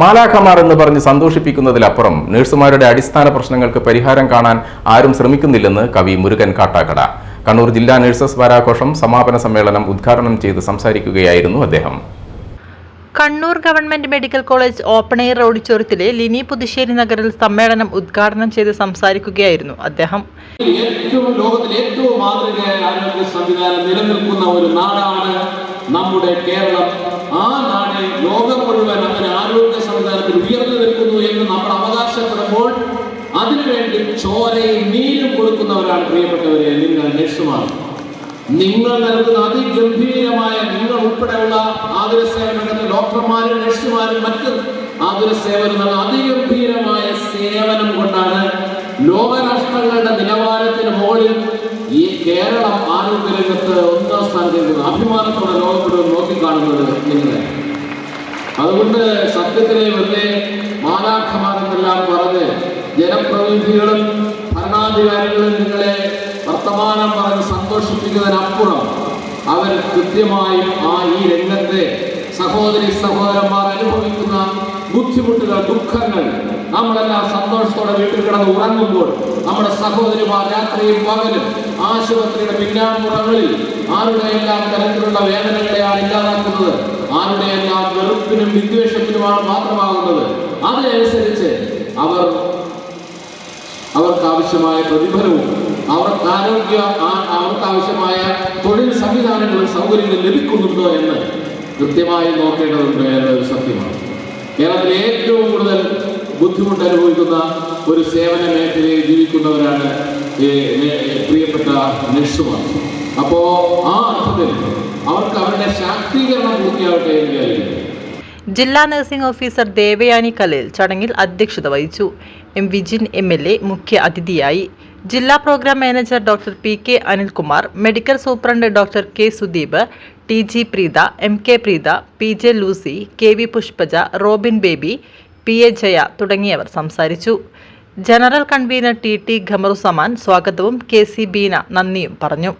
മാലാഖമാർ എന്ന് പറഞ്ഞ് സന്തോഷിപ്പിക്കുന്നതിലപ്പുറം നഴ്സുമാരുടെ അടിസ്ഥാന പ്രശ്നങ്ങൾക്ക് പരിഹാരം കാണാൻ ആരും ശ്രമിക്കുന്നില്ലെന്ന് കവി മുരുകൻ കാട്ടാക്കട. കണ്ണൂർ ജില്ലാ നഴ്സസ് വാരാഘോഷം സമാപന സമ്മേളനം ഉദ്ഘാടനം ചെയ്ത് സംസാരിക്കുകയായിരുന്നു അദ്ദേഹം. Kannur government medical college open air ഓഡിറ്റോറിയത്തിലെ Lini Puthussery നഗറിൽ സമ്മേളനം ഉദ്ഘാടനം ചെയ്ത് സംസാരിക്കുകയായിരുന്നു അദ്ദേഹം. ഏറ്റവും ലോകത്തിലെ ഏറ്റവും മാതൃകയായ ആരോഗ്യ സംവിധാനം നിലനിൽക്കുന്ന ഒരു നാടാണ് നമ്മുടെ കേരളം. ആ നാട് ലോകം മുഴുവൻ അങ്ങനെ ആരോഗ്യ അതിനുവേണ്ടി ചോരയും നീരും കൊടുക്കുന്നവരാണ് പ്രിയപ്പെട്ടവരെ നിങ്ങൾ ലക്ഷ്യമാണ് നിങ്ങൾ നൽകുന്ന അതിഗംഭീരമായ നിങ്ങൾ ഉൾപ്പെടെയുള്ള ആതുര സേവന രംഗത്തെ ഡോക്ടർമാരും നഴ്സുമാരും മറ്റ് ആതുര സേവനം അതിഗംഭീരമായ സേവനം കൊണ്ടാണ് ലോകരാഷ്ട്രങ്ങളുടെ നിലവാരത്തിന് മുകളിൽ ഈ കേരളം ആരോഗ്യരംഗത്ത് ഒന്നാം സ്ഥാനത്തേക്ക് അഭിമാനത്തോടെ ലോകത്തോട് നോക്കിക്കാണുന്നത് നിങ്ങളെ അതുകൊണ്ട് സത്യത്തിലെ വെറുതെ മാലാഖമാരെന്നെല്ലാം പറഞ്ഞ് ജനപ്രതിനിധികളും ഭരണാധികാരികളും നിങ്ങളെ വർത്തമാനം പറഞ്ഞ് സന്തോഷിപ്പിക്കുന്നതിനപ്പുറം അവർ കൃത്യമായും ആ ഈ രംഗത്തെ സഹോദരി സഹോദരന്മാർ അനുഭവിക്കുന്ന ബുദ്ധിമുട്ടുകൾ ദുഃഖങ്ങൾ നമ്മളെല്ലാം സന്തോഷത്തോടെ വീട്ടിൽ കിടന്ന് ഉറങ്ങുമ്പോൾ നമ്മുടെ സഹോദരിമാർ രാത്രിയും പകലും ആശുപത്രിയുടെ പിന്നാമ്പുറങ്ങളിൽ ആരുടെയെല്ലാം തരത്തിലുള്ള വേദനകളെയാണ് ഇല്ലാതാക്കുന്നത് ആരുടെയെല്ലാം വെറുപ്പിനും വിദ്വേഷത്തിനുമാണ് മാത്രമാകുന്നത്. അതിനനുസരിച്ച് അവർ അവർക്ക് ആവശ്യമായ പ്രതിഫലവും അവർക്ക് ആരോഗ്യ ആ- അവർക്ക് ആവശ്യമായ തൊഴിൽ സംവിധാനങ്ങളും സൗകര്യങ്ങളും ലഭിക്കുന്നുണ്ടോ എന്ന് കൃത്യമായി നോക്കേണ്ടതുണ്ട് എന്നത് സത്യമാണ്. കേരളത്തിൽ ഏറ്റവും കൂടുതൽ ബുദ്ധിമുട്ട് അനുഭവിക്കുന്ന ഒരു സേവന മേഖലയിൽ ജീവിക്കുന്നവരാണ് പ്രിയപ്പെട്ട നഴ്സുമാർ. അപ്പോൾ ആ അർത്ഥത്തിൽ അവർക്ക് അവരുടെ ശാക്തീകരണം പൂർത്തിയാവട്ടെ എന്ന് ജില്ലാ നഴ്സിംഗ് ഓഫീസർ ദേവയാനി കലേൽ ചടങ്ങിൽ അധ്യക്ഷത വഹിച്ചു. M Vijin M L A മുഖ്യ അതിഥിയായി ജില്ലാ program manager doctor P K Anilkumar medical superintendent doctor K Sudeep T G Preetha M K Preetha P J Lucy K V Pushpaja Robin Baby P A Jaya തുടങ്ങിയവർ സംസാരിച്ചു. General convener T T Khamaruzzaman സ്വാഗതവും K C Beena നന്ദിയും പറഞ്ഞു.